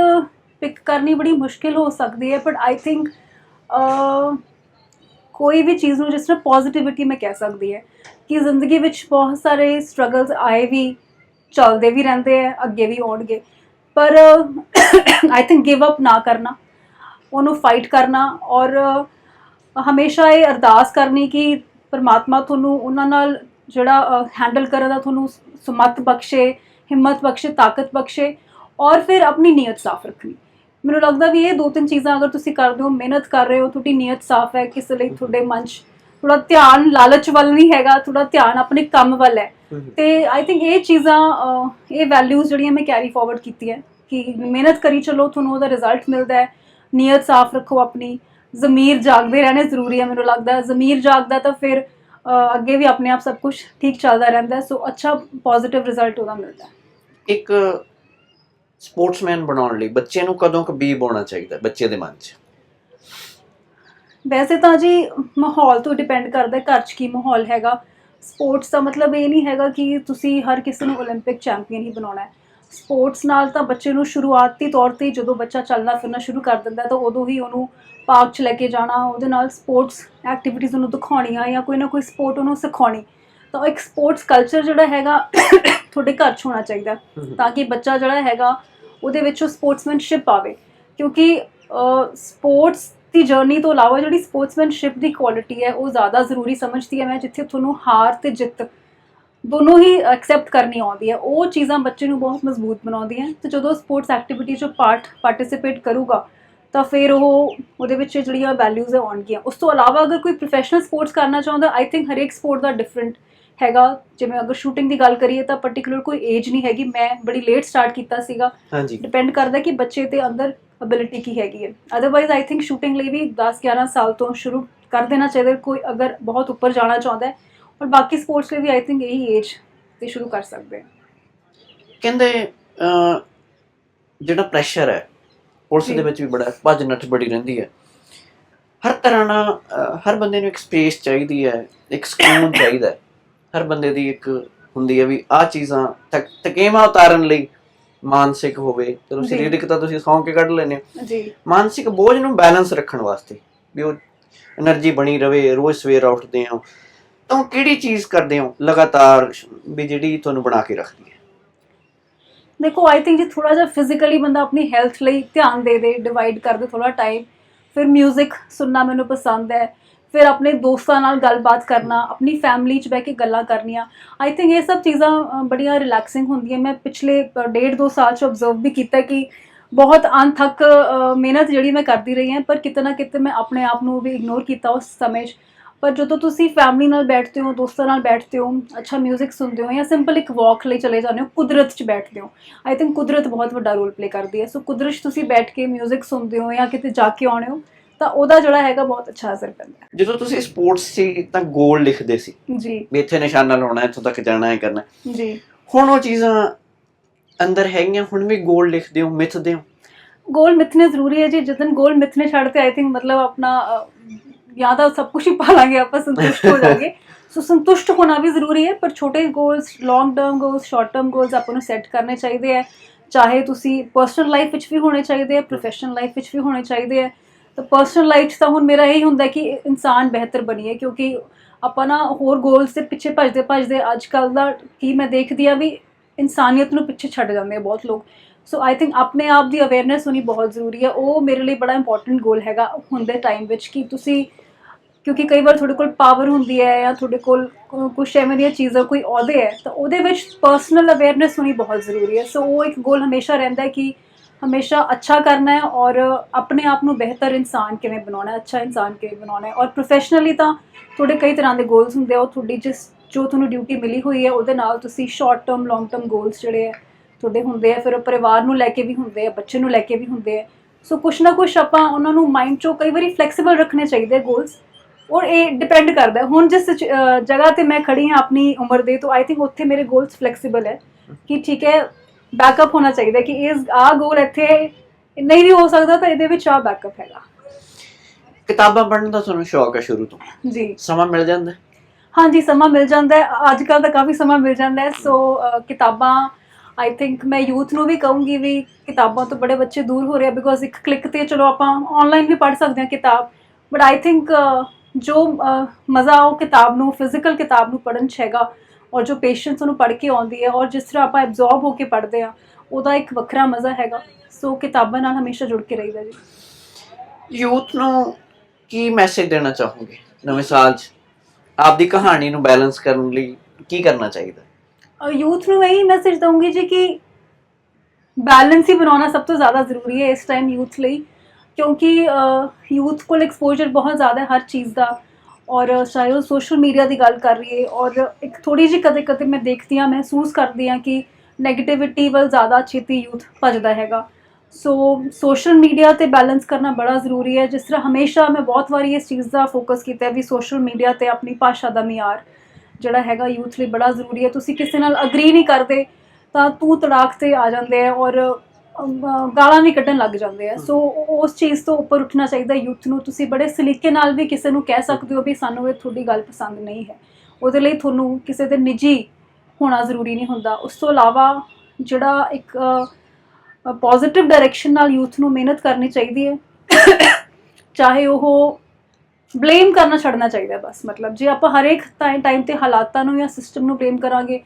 ਪਿਕ ਕਰਨੀ ਬੜੀ ਮੁਸ਼ਕਿਲ ਹੋ ਸਕਦੀ ਹੈ ਬਟ ਆਈ ਥਿੰਕ ਕੋਈ ਵੀ ਚੀਜ਼ ਨੂੰ ਜਿਸ ਤਰ੍ਹਾਂ ਪੋਜ਼ਿਟਿਵਿਟੀ ਮੈਂ ਕਹਿ ਸਕਦੀ ਹੈ, ਕਿ ਜ਼ਿੰਦਗੀ ਵਿੱਚ ਬਹੁਤ ਸਾਰੇ ਸਟਰਗਲਸ ਆਏ ਵੀ ਚੱਲਦੇ ਵੀ ਰਹਿੰਦੇ ਆ, ਅੱਗੇ ਵੀ ਆਉਣਗੇ ਪਰ ਆਈ ਥਿੰਕ ਗਿਵ ਅਪ ਨਾ ਕਰਨਾ, ਉਹਨੂੰ ਫਾਈਟ ਕਰਨਾ ਔਰ ਹਮੇਸ਼ਾ ਇਹ ਅਰਦਾਸ ਕਰਨੀ ਕਿ ਪਰਮਾਤਮਾ ਤੁਹਾਨੂੰ ਉਹਨਾਂ ਨਾਲ ਜਿਹੜਾ ਹੈਂਡਲ ਕਰਨ ਦਾ ਤੁਹਾਨੂੰ ਸਮਤ ਬਖਸ਼ੇ, ਹਿੰਮਤ ਬਖਸ਼ੇ, ਤਾਕਤ ਬਖਸ਼ੇ ਔਰ ਫਿਰ ਆਪਣੀ ਨੀਅਤ ਸਾਫ਼ ਰੱਖਣੀ। ਮੈਨੂੰ ਲੱਗਦਾ ਵੀ ਇਹ ਦੋ ਤਿੰਨ ਚੀਜ਼ਾਂ ਅਗਰ ਤੁਸੀਂ ਕਰਦੇ ਹੋ, ਮਿਹਨਤ ਕਰ ਰਹੇ ਹੋ, ਤੁਹਾਡੀ ਨੀਅਤ ਸਾਫ਼ ਹੈ, ਕਿਸੇ ਲਈ ਤੁਹਾਡੇ ਮਨ 'ਚ ਥੋੜਾ ਧਿਆਨ ਲਾਲਚ ਵੱਲ ਨਹੀਂ ਹੈਗਾ ਥੋੜਾ ਧਿਆਨ ਆਪਣੇ ਕੰਮ ਵੱਲ ਹੈ। ਤੇ ਆਈ ਥਿੰਕ ਇਹ ਚੀਜ਼ਾਂ ਅਹ, ਇਹ ਵੈਲਿਊਜ਼ ਜਿਹੜੀਆਂ ਮੈਂ ਕੈਰੀ ਫਾਰਵਰਡ ਕੀਤੀ ਹੈ ਕਿ ਮਿਹਨਤ ਕਰੀ ਚੱਲੋ ਤੁਹਾਨੂੰ ਉਹਦਾ ਰਿਜ਼ਲਟ ਮਿਲਦਾ ਹੈ। ਨੀਅਤ ਸਾਫ਼ ਰੱਖੋ ਆਪਣੀ। ਜ਼ਮੀਰ ਜਾਗਦੇ ਰਹਿਣੇ ਜ਼ਰੂਰੀ ਹੈ ਮੈਨੂੰ ਲੱਗਦਾ ਹੈ। ਜ਼ਮੀਰ ਜਾਗਦਾ ਤਾਂ ਫਿਰ ਅਹ, ਅੱਗੇ ਵੀ ਆਪਣੇ ਆਪ ਸਭ ਕੁਝ ਠੀਕ ਚੱਲਦਾ ਰਹਿੰਦਾ ਹੈ। ਸੋ ਅੱਛਾ ਪੋਜ਼ਿਟਿਵ ਰਿਜ਼ਲਟ ਉਹਦਾ ਮਿਲਦਾ ਹੈ।
ਇੱਕ ਸਪੋਰਟਸਮੈਨ ਬਣਾਉਣ ਲਈ ਬੱਚੇ ਨੂੰ ਕਦੋਂ ਕੁ ਬੀ ਬੋਣਾ ਚਾਹੀਦਾ ਬੱਚੇ ਦੇ ਮਨ 'ਚ?
ਵੈਸੇ ਤਾਂ ਜੀ ਮਾਹੌਲ ਤੋਂ ਡਿਪੈਂਡ ਕਰਦਾ ਹੈ ਘਰ 'ਚ ਕੀ ਮਾਹੌਲ ਹੈਗਾ ਸਪੋਰਟਸ ਦਾ ਮਤਲਬ ਇਹ ਨਹੀਂ ਹੈਗਾ ਕਿ ਤੁਸੀਂ ਹਰ ਕਿਸੇ ਨੂੰ 올림픽 ਚੈਂਪੀਅਨ ਹੀ ਬਣਾਉਣਾ ਹੈ ਸਪੋਰਟਸ ਨਾਲ ਤਾਂ ਬੱਚੇ ਨੂੰ ਸ਼ੁਰੂਆਤੀ ਤੌਰ ਤੇ ਜਦੋਂ ਬੱਚਾ ਚੱਲਣਾ ਫਿਰਨਾ ਸ਼ੁਰੂ ਕਰ ਦਿੰਦਾ ਹੈ ਤਾਂ ਉਦੋਂ ਹੀ ਉਹਨੂੰ ਪਾਰਕ 'ਚ ਲੈ ਕੇ ਜਾਣਾ ਉਹਦੇ ਨਾਲ ਸਪੋਰਟਸ ਐਕਟੀਵਿਟੀਜ਼ ਉਹਨੂੰ ਦਿਖਾਉਣੀਆਂ ਜਾਂ ਕੋਈ ਨਾ ਕੋਈ ਸਪੋਰਟ ਉਹਨੂੰ ਸਿਖਾਉਣੀ ਤਾਂ ਇੱਕ ਸਪੋਰਟਸ ਕਲਚਰ ਜਿਹੜਾ ਹੈਗਾ ਤੁਹਾਡੇ ਘਰ 'ਚ ਹੋਣਾ ਚਾਹੀਦਾ ਹੈ। ਤਾਂ ਕਿ ਬੱਚਾ ਜਿਹੜਾ ਹੈਗਾ ਉਹਦੇ ਵਿੱਚ ਉਹ ਸਪੋਰਟਸਮੈਨਸ਼ਿਪ ਆਵੇ ਕਿਉਂਕਿ ਸਪੋਰਟਸ ਦੀ ਜਰਨੀ ਤੋਂ ਇਲਾਵਾ ਜਿਹੜੀ ਸਪੋਰਟਸਮੈਨਸ਼ਿਪ ਦੀ ਕੁਆਲਿਟੀ ਹੈ ਉਹ ਜ਼ਿਆਦਾ ਜ਼ਰੂਰੀ ਸਮਝਦੀ ਹੈ। ਮੈਂ ਜਿੱਥੇ ਤੁਹਾਨੂੰ ਹਾਰ ਤੇ ਜਿੱਤ ਦੋਨੋਂ ਹੀ ਐਕਸੈਪਟ ਕਰਨੀ ਆਉਂਦੀ ਹੈ ਉਹ ਚੀਜ਼ਾਂ ਬੱਚੇ ਨੂੰ ਬਹੁਤ ਮਜ਼ਬੂਤ ਬਣਾਉਂਦੀਆਂ ਤੇ ਜਦੋਂ ਸਪੋਰਟਸ ਐਕਟੀਵਿਟੀ 'ਚ ਪਾਰਟ ਪਾਰਟਿਸਿਪੇਟ ਕਰੂਗਾ ਤਾਂ ਫਿਰ ਉਹ ਉਹਦੇ ਵਿੱਚ ਜਿਹੜੀਆਂ ਵੈਲਿਊਜ਼ ਹੈ ਆਉਣਗੀਆਂ। ਉਸ ਤੋਂ ਇਲਾਵਾ ਅਗਰ ਕੋਈ ਪ੍ਰੋਫੈਸ਼ਨਲ ਸਪੋਰਟਸ ਕਰਨਾ ਚਾਹੁੰਦਾ ਆਈ ਥਿੰਕ ਹਰੇਕ ਸਪੋਰਟ ਦਾ ਡਿਫਰੈਂਟ ਹੈਗਾ। ਜਿਵੇਂ ਅਗਰ ਸ਼ੂਟਿੰਗ ਦੀ ਗੱਲ ਕਰੀਏ ਤਾਂ ਪਾਰਟਿਕੂਲਰ ਕੋਈ ਏਜ ਨਹੀਂ ਹੈਗੀ। ਮੈਂ ਬੜੀ ਲੇਟ ਸਟਾਰਟ ਕੀਤਾ ਸੀਗਾ।
ਹਾਂਜੀ।
ਡਿਪੈਂਡ ਕਰਦਾ ਕਿ ਬੱਚੇ ਦੇ ਅੰਦਰ ਅਬਿਲਿਟੀ ਕੀ ਹੈਗੀ ਹੈ। ਅਦਰਵਾਈਜ਼ ਆਈ ਥਿੰਕ ਸ਼ੂਟਿੰਗ ਲਈ ਵੀ 10 11 ਸਾਲ ਤੋਂ ਸ਼ੁਰੂ ਕਰ ਦੇਣਾ ਚਾਹੀਦਾ ਕੋਈ ਅਗਰ ਬਹੁਤ ਉੱਪਰ ਜਾਣਾ ਚਾਹੁੰਦਾ ਹੈ ਔਰ ਬਾਕੀ ਸਪੋਰਟਸ ਲਈ ਵੀ ਆਈ ਥਿੰਕ ਇਹੀ ਏਜ ਤੇ ਸ਼ੁਰੂ ਕਰ ਸਕਦੇ ਹਾਂ।
ਕਹਿੰਦੇ ਜਿਹੜਾ ਪ੍ਰੈਸ਼ਰ ਹੈ ਪੁਲਿਸ। ਦੇ ਵਿੱਚ ਵੀ ਬੜਾ ਭੱਜ ਨੱਠ ਬੜੀ ਰਹਿੰਦੀ ਹੈ। ਹਰ ਤਰ੍ਹਾਂ ਨਾਲ ਹਰ ਬੰਦੇ ਨੂੰ ਇੱਕ ਸਪੇਸ ਚਾਹੀਦੀ ਹੈ ਇੱਕ ਸਕੂਨ ਚਾਹੀਦਾ ਹੈ। ਹਰ ਬੰਦੇ ਦੀ ਇੱਕ ਹੁੰਦੀ ਹੈ ਵੀ ਆਹ ਚੀਜ਼ਾਂ ਤਕ ਤਕੇਮਾ ਉਤਾਰਨ ਲਈ ਮਾਨਸਿਕ ਹੋਵੇ ਚਲੋ
ਜੀ।
ਸਰੀਰਕ ਤਾਂ ਤੁਸੀਂ ਸੌਂ ਕੇ ਕੱਢ ਲੈਨੇ
ਜੀ।
ਮਾਨਸਿਕ ਬੋਝ ਨੂੰ ਬੈਲੈਂਸ ਰੱਖਣ ਵਾਸਤੇ ਵੀ ਉਹ એનર્ਜੀ ਬਣੀ ਰਵੇ ਰੋਜ਼ ਸਵੇਰ ਉੱਠਦੇ ਹੋ। ਤਾਂ ਕਿਹੜੀ ਚੀਜ਼ ਕਰਦੇ ਹੋ? ਲਗਾਤਾਰ ਵੀ ਜਿਹੜੀ ਤੁਹਾਨੂੰ ਬਣਾ ਕੇ ਰੱਖਦੀ ਹੈ।
ਦੇਖੋ ਆਈ ਥਿੰਕ ਜੇ ਥੋੜਾ ਜਿਹਾ ਫਿਜ਼ੀਕਲੀ ਬੰਦਾ ਆਪਣੀ ਹੈਲਥ ਲਈ ਧਿਆਨ ਦੇ ਦੇ ਡਿਵਾਈਡ ਕਰ ਦੇ ਥੋੜਾ ਟਾਈਮ ਫਿਰ 뮤직 ਸੁਣਨਾ ਮੈਨੂੰ ਪਸੰਦ ਹੈ। ਫਿਰ ਆਪਣੇ ਦੋਸਤਾਂ ਨਾਲ ਗੱਲਬਾਤ ਕਰਨਾ ਆਪਣੀ ਫੈਮਿਲੀ 'ਚ ਬਹਿ ਕੇ ਗੱਲਾਂ ਕਰਨੀਆਂ ਆਈ ਥਿੰਕ ਇਹ ਸਭ ਚੀਜ਼ਾਂ ਅ, ਬੜੀਆਂ ਰਿਲੈਕਸਿੰਗ ਹੁੰਦੀਆਂ ਮੈਂ ਪਿਛਲੇ ਅ, ਡੇਢ ਦੋ ਸਾਲ 'ਚ ਆਬਜ਼ਰਵ ਵੀ ਕੀਤਾ ਕਿ ਬਹੁਤ ਅਣਥੱਕ ਅ, ਮਿਹਨਤ ਜਿਹੜੀ ਮੈਂ ਕਰਦੀ ਰਹੀ ਹਾਂ ਪਰ ਕਿਤੇ ਨਾ ਕਿਤੇ ਮੈਂ ਆਪਣੇ ਆਪ ਨੂੰ ਵੀ ਇਗਨੋਰ ਕੀਤਾ ਉਸ ਸਮੇਂ 'ਚ ਪਰ ਜਦੋਂ ਤੁਸੀਂ ਫੈਮਿਲੀ ਨਾਲ ਬੈਠਦੇ ਹੋ ਦੋਸਤਾਂ ਨਾਲ ਬੈਠਦੇ ਹੋ ਅੱਛਾ 뮤직 ਸੁਣਦੇ ਹੋ ਜਾਂ ਸਿੰਪਲ ਇੱਕ ਵਾਕ ਲਈ ਚਲੇ ਜਾਂਦੇ ਹੋ ਕੁਦਰਤ 'ਚ ਬੈਠਦੇ ਹੋ ਆਈ ਥਿੰਕ ਕੁਦਰਤ ਬਹੁਤ ਵੱਡਾ ਰੋਲ ਪਲੇ ਕਰਦੀ ਹੈ ਸੋ ਕੁਦਰਤ 'ਚ ਤੁਸੀਂ ਬੈਠ ਕੇ 뮤직 ਸੁਣਦੇ ਹੋ ਜਾਂ ਕਿਤੇ ਜਾ ਕੇ ਆਉਣੇ ਹੋ ਤਾਂ ਉਹਦਾ ਜਿਹੜਾ ਹੈਗਾ ਬਹੁਤ ਅੱਛਾ ਅਸਰ ਪੈਂਦਾ ਹੈ।
ਜਦੋਂ ਤੁਸੀਂ ਸਪੋਰਟਸ ਸੀ ਤਾਂ ਗੋਲ ਲਿਖਦੇ ਸੀ।
ਜੀ।
ਵੀ ਇੱਥੇ ਨਿਸ਼ਾਨਾ ਲਾਉਣਾ ਇੱਥੋਂ ਤੱਕ ਜਾਣਾ ਹੈ ਕਰਨਾ। ਹੈ।
ਜੀ।
ਹੁਣ ਉਹ ਚੀਜ਼ਾਂ ਅੰਦਰ ਹੈਗੀਆਂ ਹੁਣ ਵੀ ਗੋਲ ਲਿਖਦੇ ਹੋ ਮਿੱਥਦੇ ਹੋ?
ਗੋਲ ਮਿਥਨੇ ਜ਼ਰੂਰੀ ਹੈ ਜੀ। ਜਦੋਂ ਗੋਲ ਮਿਥਨੇ ਛੱਡਤੇ ਆਈ ਥਿੰਕ ਮਤਲਬ ਆਪਣਾ ਅ, ਜਾਂ ਤਾਂ ਸਭ ਕੁਝ ਹੀ ਪਾ ਲਾਂਗੇ ਆਪਾਂ ਸੰਤੁਸ਼ਟ ਹੋ ਜਾਾਂਗੇ ਸੋ ਸੰਤੁਸ਼ਟ ਹੋਣਾ ਵੀ ਜ਼ਰੂਰੀ ਹੈ ਪਰ ਛੋਟੇ goals long term goals short term goals ਆਪਾਂ ਨੂੰ ਸੈੱਟ ਕਰਨੇ ਚਾਹੀਦੇ ਹੈ। ਚਾਹੇ ਤੁਸੀਂ ਪਰਸਨਲ ਲਾਈਫ ਵਿੱਚ ਵੀ ਹੋਣੇ ਚਾਹੀਦੇ ਆ ਪ੍ਰੋਫੈਸ਼ਨਲ ਲਾਈਫ ਵਿੱਚ ਵੀ ਹੋਣੇ ਚਾਹੀਦੇ ਆ ਤਾਂ ਪਰਸਨਲ ਲਾਈਫ 'ਚ ਤਾਂ ਹੁਣ ਮੇਰਾ ਇਹੀ ਹੁੰਦਾ ਕਿ ਇਨਸਾਨ ਬਿਹਤਰ ਬਣੀਏ ਕਿਉਂਕਿ ਆਪਾਂ ਨਾ ਹੋਰ ਗੋਲਸ ਦੇ ਪਿੱਛੇ ਭੱਜਦੇ ਭੱਜਦੇ ਅੱਜ ਕੱਲ ਦਾ ਕੀ ਮੈਂ ਦੇਖਦੀ ਆ ਵੀ ਇਨਸਾਨੀਅਤ ਨੂੰ ਪਿੱਛੇ ਛੱਡ ਜਾਂਦੇ ਆ ਬਹੁਤ ਲੋਕ। ਸੋ ਆਈ ਥਿੰਕ ਆਪਣੇ ਆਪ ਦੀ ਅਵੇਅਰਨੈਸ ਹੋਣੀ ਬਹੁਤ ਜ਼ਰੂਰੀ ਹੈ। ਉਹ ਮੇਰੇ ਲਈ ਬੜਾ ਇੰਪੋਰਟੈਂਟ ਗੋਲ ਹੈਗਾ ਹੁਣ ਦੇ ਟਾਈਮ ਵਿੱਚ ਕਿ ਤੁਸੀਂ ਕਿਉਂਕਿ ਕਈ ਵਾਰ ਤੁਹਾਡੇ ਕੋਲ ਪਾਵਰ ਹੁੰਦੀ ਹੈ ਜਾਂ ਤੁਹਾਡੇ ਕੋਲ ਕੁਝ ਐਵੇਂ ਦੀਆਂ ਚੀਜ਼ਾਂ ਕੋਈ ਅਹੁਦੇ ਹੈ ਤਾਂ ਉਹਦੇ ਵਿੱਚ ਪਰਸਨਲ ਅਵੇਅਰਨੈਸ ਹੋਣੀ ਬਹੁਤ ਜ਼ਰੂਰੀ ਹੈ। ਸੋ ਉਹ ਇੱਕ ਗੋਲ ਹਮੇਸ਼ਾ ਰਹਿੰਦਾ ਹੈ ਕਿ ਹਮੇਸ਼ਾ ਅੱਛਾ ਕਰਨਾ ਹੈ ਔਰ ਆਪਣੇ ਆਪ ਨੂੰ ਬਿਹਤਰ ਇਨਸਾਨ ਕਿਵੇਂ ਬਣਾਉਣਾ ਹੈ, ਅੱਛਾ ਇਨਸਾਨ ਕਿਵੇਂ ਬਣਾਉਣਾ ਹੈ। ਔਰ ਪ੍ਰੋਫੈਸ਼ਨਲੀ ਤਾਂ ਤੁਹਾਡੇ ਕਈ ਤਰ੍ਹਾਂ ਦੇ ਗੋਲਸ ਹੁੰਦੇ ਆ, ਉਹ ਤੁਹਾਡੀ ਜਿਸ ਜੋ ਤੁਹਾਨੂੰ ਡਿਊਟੀ ਮਿਲੀ ਹੋਈ ਹੈ, ਉਹਦੇ ਨਾਲ ਤੁਸੀਂ short term long term goals ਜਿਹੜੇ ਹੈ ਤੁਹਾਡੇ ਹੁੰਦੇ ਆ, ਫਿਰ ਉਹ ਪਰਿਵਾਰ ਨੂੰ ਲੈ ਕੇ ਵੀ ਹੁੰਦੇ ਆ, ਬੱਚੇ ਨੂੰ ਲੈ ਕੇ ਵੀ ਹੁੰਦੇ ਆ। ਸੋ ਕੁਛ ਨਾ ਕੁਛ ਆਪਾਂ ਉਹਨਾਂ ਨੂੰ ਮਾਈਂਡ 'ਚੋਂ ਕਈ ਵਾਰੀ ਫਲੈਕਸੀਬਲ ਰੱਖਣੇ ਚਾਹੀਦੇ ਗੋਲਸ ਔਰ ਇਹ ਡਿਪੈਂਡ ਕਰਦਾ ਹੁਣ ਜਿਸ ਸਿਚ- ਜਗ੍ਹਾ ਤੇ ਮੈਂ ਖੜੀ ਹਾਂ ਆਪਣੀ ਉਮਰ ਦੇ, ਤੋਂ ਆਈ ਥਿੰਕ ਉੱਥੇ ਮੇਰੇ ਗੋਲਸ ਫਲੈਕਸੀਬਲ ਹੈ ਕਿ ਠੀਕ ਹੈ ਬੈਕਅਪ ਹੋਣਾ ਚਾਹੀਦਾ ਕਿ ਇਸ ਆ ਗੋਲ ਇੱਥੇ ਨਹੀਂ ਵੀ ਹੋ ਸਕਦਾ ਤਾਂ ਇਹਦੇ ਵਿੱਚ ਆ ਬੈਕਅਪ ਹੈਗਾ।
ਕਿਤਾਬਾਂ ਪੜ੍ਹਨ ਦਾ ਤੁਹਾਨੂੰ ਸ਼ੌਕ ਹੈ ਸ਼ੁਰੂ ਤੋਂ?
ਜੀ।
ਸਮਾਂ ਮਿਲ ਜਾਂਦਾ ਹੈ?
ਹਾਂਜੀ ਸਮਾਂ ਮਿਲ ਜਾਂਦਾ ਹੈ। ਅੱਜ ਕੱਲ ਤਾਂ ਕਾਫੀ ਸਮਾਂ ਮਿਲ ਜਾਂਦਾ ਹੈ। ਸੋ ਅਹ, ਕਿਤਾਬਾਂ ਆਈ ਥਿੰਕ ਮੈਂ ਯੂਥ ਨੂੰ ਵੀ ਕਹੂੰਗੀ ਵੀ ਕਿਤਾਬਾਂ ਤੋਂ ਬੜੇ ਬੱਚੇ ਦੂਰ ਹੋ ਰਹੇ ਆ ਬਿਕੋਜ਼ ਇੱਕ ਕਲਿੱਕ ਤੇ ਚਲੋ ਆਪਾਂ ਆਨਲਾਈਨ ਵੀ ਪੜ੍ਹ ਸਕਦੇ ਹਾਂ ਕਿਤਾਬ। ਬਟ ਆਈ ਥਿੰਕ ਜੋ ਅਹ, ਮਜ਼ਾ ਉਹ ਕਿਤਾਬ ਨੂੰ ਫਿਜ਼ੀਕਲ ਕਿਤਾਬ ਨੂੰ ਪੜ੍ਹਨ 'ਚ ਹੈਗਾ ਔਰ ਜੋ ਪੇਸ਼ੈਂਸ ਉਹਨੂੰ ਪੜ੍ਹ ਕੇ ਆਉਂਦੀ ਹੈ ਔਰ ਜਿਸ ਤਰ੍ਹਾਂ ਆਪਾਂ ਐਬਜ਼ੌਰਬ ਹੋ ਕੇ ਪੜ੍ਹਦੇ ਆ ਉਹਦਾ ਇੱਕ ਵੱਖਰਾ ਮਜ਼ਾ ਹੈਗਾ। ਸੋ ਕਿਤਾਬਾਂ ਨਾਲ ਹਮੇਸ਼ਾ ਜੁੜ ਕੇ ਰਹੀਦਾ ਜੀ।
ਯੂਥ ਨੂੰ ਕੀ ਮੈਸੇਜ ਦੇਣਾ ਚਾਹੋਗੇ ਨਵੇਂ ਸਾਲ 'ਚ? ਆਪਦੀ ਕਹਾਣੀ ਨੂੰ ਬੈਲੈਂਸ ਕਰਨ ਲਈ ਕੀ ਕਰਨਾ ਚਾਹੀਦਾ?
ਯੂਥ ਨੂੰ ਇਹੀ ਮੈਸੇਜ ਦਊਂਗੀ ਜੀ ਕਿ ਬੈਲੈਂਸ ਹੀ ਬਣਾਉਣਾ ਸਭ ਤੋਂ ਜ਼ਿਆਦਾ ਜ਼ਰੂਰੀ ਹੈ ਇਸ ਟਾਈਮ ਯੂਥ ਲਈ। ਕਿਉਂਕਿ ਯੂਥ ਕੋਲ ਐਕਸਪੋਜ਼ਰ ਬਹੁਤ ਜ਼ਿਆਦਾ ਹੈ ਹਰ ਚੀਜ਼ ਦਾ। ਔਰ ਚਾਹੇ ਉਹ ਸੋਸ਼ਲ ਮੀਡੀਆ ਦੀ ਗੱਲ ਕਰ ਰਹੀ ਹੈ ਔਰ ਇੱਕ ਥੋੜੀ ਜਿਹੀ ਕਦੇ ਕਦੇ ਮੈਂ ਦੇਖਦੀ ਹਾਂ, ਮਹਿਸੂਸ ਕਰਦੀ ਹਾਂ ਕਿ 네ਗੇਟਿਵਿਟੀ ਵੱਲ ਜ਼ਿਆਦਾ ਛੇਤੀ ਯੂਥ ਭੱਜਦਾ ਹੈਗਾ। ਸੋ ਸੋਸ਼ਲ ਮੀਡੀਆ ਤੇ ਬੈਲੈਂਸ ਕਰਨਾ ਬੜਾ ਜ਼ਰੂਰੀ ਹੈ। ਜਿਸ ਤਰ੍ਹਾਂ ਹਮੇਸ਼ਾ ਮੈਂ ਬਹੁਤ ਵਾਰੀ ਇਸ ਚੀਜ਼ ਦਾ ਫੋਕਸ ਕੀਤਾ ਵੀ ਸੋਸ਼ਲ ਮੀਡੀਆ ਤੇ ਆਪਣੀ ਭਾਸ਼ਾ ਦਾ ਮਿਆਰ ਜਿਹੜਾ ਹੈਗਾ ਯੂਥ ਲਈ ਬੜਾ ਜ਼ਰੂਰੀ ਹੈ। ਤੁਸੀਂ ਕਿਸੇ ਨਾਲ ਅਗਰੀ ਨਹੀਂ ਕਰਦੇ ਤਾਂ ਤੂੰ ਤੜਾਕ ਤੇ ਆ ਜਾਂਦੇ ਆ ਔਰ ਗਾਲਾਂ ਵੀ ਕੱਢਣ ਲੱਗ ਜਾਂਦੇ ਆ। ਸੋ ਉਸ ਚੀਜ਼ ਤੋਂ ਉੱਪਰ ਉੱਠਣਾ ਚਾਹੀਦਾ ਯੂਥ ਨੂੰ। ਤੁਸੀਂ ਬੜੇ ਸਲੀਕੇ ਨਾਲ ਵੀ ਕਿਸੇ ਨੂੰ ਕਹਿ ਸਕਦੇ ਹੋ ਵੀ ਸਾਨੂੰ ਇਹ ਤੁਹਾਡੀ ਗੱਲ ਪਸੰਦ ਨਹੀਂ ਹੈ। ਉਹਦੇ ਲਈ ਤੁਹਾਨੂੰ ਕਿਸੇ ਦੇ ਨਿੱਜੀ ਹੋਣਾ ਜ਼ਰੂਰੀ ਨਹੀਂ ਹੁੰਦਾ। ਉਸ ਤੋਂ ਇਲਾਵਾ ਜਿਹੜਾ ਇੱਕ ਪੋਜ਼ਿਟਿਵ ਡਾਇਰੈਕਸ਼ਨ ਨਾਲ ਯੂਥ ਨੂੰ ਮਿਹਨਤ ਕਰਨੀ ਚਾਹੀਦੀ ਹੈ। ਚਾਹੇ ਉਹ ਬਲੇਮ ਕਰਨਾ ਛੱਡਣਾ ਚਾਹੀਦਾ ਬਸ। ਮਤਲਬ ਜੇ ਆਪਾਂ ਹਰੇਕ ਟਾਈਮ ਤੇ ਹਾਲਾਤਾਂ ਨੂੰ ਜਾਂ ਸਿਸਟਮ ਨੂੰ ਬਲੇਮ ਕਰਾਂਗੇ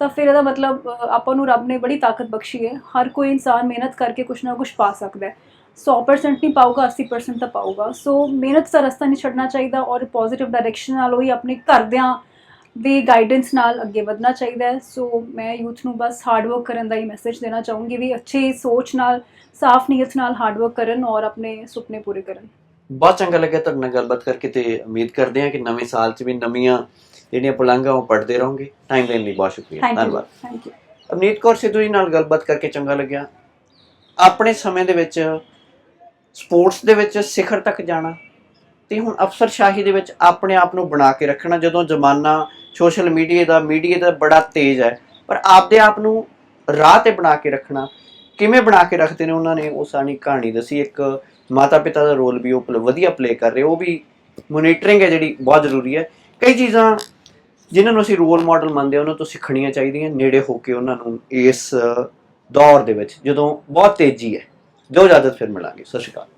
ਤਾਂ ਫਿਰ ਇਹਦਾ ਮਤਲਬ ਆਪਾਂ ਨੂੰ ਰੱਬ ਨੇ ਬੜੀ ਤਾਕਤ ਬਖਸ਼ੀ ਹੈ। ਹਰ ਕੋਈ ਇਨਸਾਨ ਮਿਹਨਤ ਕਰਕੇ ਕੁਝ ਨਾ ਕੁਝ ਪਾ ਸਕਦਾ ਹੈ। 100% ਨਹੀਂ ਪਾਊਗਾ 80% ਤਾਂ ਪਾਊਗਾ। ਸੋ ਮਿਹਨਤ ਦਾ ਰਸਤਾ ਨਹੀਂ ਛੱਡਣਾ ਚਾਹੀਦਾ ਔਰ ਪੋਜ਼ਿਟਿਵ ਡਾਇਰੈਕਸ਼ਨ ਨਾਲ ਉਹੀ ਆਪਣੇ ਘਰਦਿਆਂ ਦੀ ਗਾਈਡੈਂਸ ਨਾਲ ਅੱਗੇ ਵਧਣਾ ਚਾਹੀਦਾ ਹੈ। ਸੋ ਮੈਂ ਯੂਥ ਨੂੰ ਬਸ ਹਾਰਡ ਵਰਕ ਕਰਨ ਦਾ ਹੀ ਮੈਸੇਜ ਦੇਣਾ ਚਾਹੂੰਗੀ ਵੀ ਅੱਛੀ ਸੋਚ ਨਾਲ, ਸਾਫ਼ ਨੀਅਤ ਨਾਲ ਹਾਰਡ ਵਰਕ ਕਰਨ ਔਰ ਆਪਣੇ ਸੁਪਨੇ ਪੂਰੇ ਕਰਨ।
ਬਹੁਤ ਚੰਗਾ ਲੱਗਿਆ ਤੁਹਾਡੇ ਨਾਲ ਗੱਲਬਾਤ ਕਰਕੇ ਤੇ ਉਮੀਦ ਕਰਦੇ ਹਾਂ ਕਿ ਨਵੇਂ ਸਾਲ 'ਚ ਵੀ ਨਵੀਆਂ ਜਿਹੜੀਆਂ ਪੁਲਾਂਘਾਂ ਉਹ ਪੜਦੇ ਰਹੋਗੇ। ਟਾਈਮ ਦੇਣ ਲਈ ਬਹੁਤ ਸ਼ੁਕਰੀਆ। ਧੰਨਵਾਦ।
ਥੈਂਕ ਯੂ
ਅਵਨੀਤ ਕੌਰ ਸਿੱਧੂ ਜੀ ਨਾਲ ਗੱਲਬਾਤ ਕਰਕੇ ਚੰਗਾ ਲੱਗਿਆ। ਆਪਣੇ ਸਮੇਂ ਦੇ ਵਿੱਚ ਸਪੋਰਟਸ ਦੇ ਵਿੱਚ ਸਿਖਰ ਤੱਕ ਜਾਣਾ ਤੇ ਹੁਣ ਅਫਸਰਸ਼ਾਹੀ ਦੇ ਵਿੱਚ ਆਪਣੇ ਆਪ ਨੂੰ ਬਣਾ ਕੇ ਰੱਖਣਾ ਜਦੋਂ ਜ਼ਮਾਨਾ ਸੋਸ਼ਲ ਮੀਡੀਆ ਦਾ ਮੀਡੀਆ ਦਾ ਬੜਾ ਤੇਜ਼ ਹੈ ਪਰ ਆਪਦੇ ਆਪ ਨੂੰ ਰਾਹ ਤੇ ਬਣਾ ਕੇ ਰੱਖਣਾ। ਕਿਵੇਂ ਬਣਾ ਕੇ ਰੱਖਦੇ ਨੇ ਉਹਨਾਂ ਨੇ? ਉਹ ਸਾਨੀ ਕਹਾਣੀ ਦੱਸੀ। ਇੱਕ ਮਾਤਾ ਪਿਤਾ ਦਾ ਰੋਲ ਵੀ ਉਹ ਵਧੀਆ ਪਲੇ ਕਰ ਰਹੇ। ਉਹ ਵੀ ਮੋਨੀਟਰਿੰਗ ਹੈ ਜਿਹੜੀ ਬਹੁਤ ਜ਼ਰੂਰੀ ਹੈ। ਕਈ ਚੀਜ਼ਾਂ ਜਿਨ੍ਹਾਂ ਨੂੰ ਅਸੀਂ ਰੋਲ ਮਾਡਲ ਮੰਨਦੇ ਹਾਂ, ਉਹਨਾਂ ਤੋਂ ਸਿੱਖਣੀਆਂ ਚਾਹੀਦੀਆਂ, ਨੇੜੇ ਹੋ ਕੇ ਉਹਨਾਂ ਨੂੰ ਇਸ ਦੌਰ ਦੇ ਵਿੱਚ ਜਦੋਂ ਬਹੁਤ ਤੇਜ਼ੀ ਹੈ। ਜੋ ਇਜਾਜ਼ਤ ਫਿਰ ਮਿਲਾਂਗੇ। ਸਤਿ ਸ਼੍ਰੀ ਅਕਾਲ।